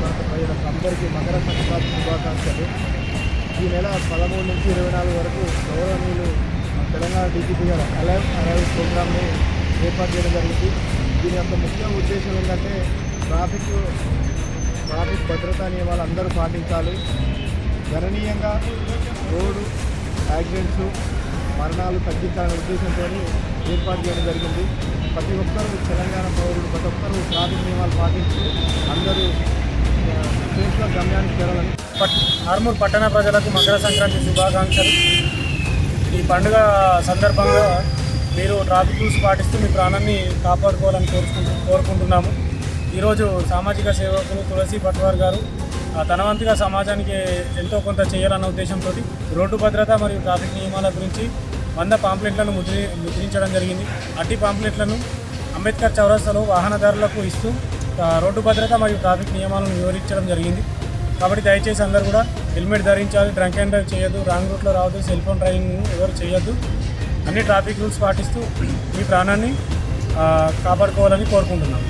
ప్రాంత ప్రజలకు అందరికీ మకర సంక్రాంతి శుభాకాంక్షలు. ఈ నెల పదమూడు నుంచి ఇరవై నాలుగు వరకు గౌరవనీయులు తెలంగాణ డీజీపీ గారు అలైవ్ అరైవ్ ప్రోగ్రామ్ని ఏర్పాటు చేయడం జరిగింది. దీని యొక్క ముఖ్య ఉద్దేశం ఏంటంటే ట్రాఫిక్ ట్రాఫిక్ భద్రత నియమాలు అందరూ పాటించాలి. గణనీయంగా రోడ్డు యాక్సిడెంట్స్ మరణాలు తగ్గించాలనే ఉద్దేశంతో ఏర్పాటు చేయడం జరిగింది. ప్రతి ఒక్కరూ తెలంగాణ పౌరులు ప్రతి ఒక్కరూ ట్రాఫిక్ నియమాలు పాటించి అందరూ దేశంలో గమ్యానికి చేరాలని. పట్ ఆర్మూర్ పట్టణ ప్రజలకు మకర సంక్రాంతి శుభాకాంక్షలు. ఈ పండుగ సందర్భంగా మీరు ట్రాఫిక్ రూల్స్ పాటిస్తూ మీ ప్రాణాన్ని కాపాడుకోవాలని కోరుకుంటు కోరుకుంటున్నాము. ఈరోజు సామాజిక సేవకులు తులసి పట్వార్ గారు ఆ, తన వంతుగా సమాజానికి ఎంతో కొంత చేయాలన్న ఉద్దేశంతో రోడ్డు భద్రత మరియు ట్రాఫిక్ నియమాల గురించి వంద పాంప్లెట్లను ముద్రి ముద్రించడం జరిగింది. అట్టి పాంప్లెట్లను అంబేద్కర్ చౌరస్తాలో వాహనదారులకు ఇస్తూ రోడ్డు భద్రత మరియు ట్రాఫిక్ నియమాలను వివరించడం జరిగింది. కాబట్టి దయచేసి అందరూ కూడా హెల్మెట్ ధరించాలి డ్రంక్ అండ్ డ్రైవ్ చేయొద్దు రాంగ్ రూట్లో రావద్దు సెల్ ఫోన్ డ్రైవింగ్ ఎవరు చేయొద్దు. అన్ని ట్రాఫిక్ రూల్స్ పాటిస్తూ మీ ప్రాణాన్ని కాపాడుకోవాలని కోరుకుంటున్నాను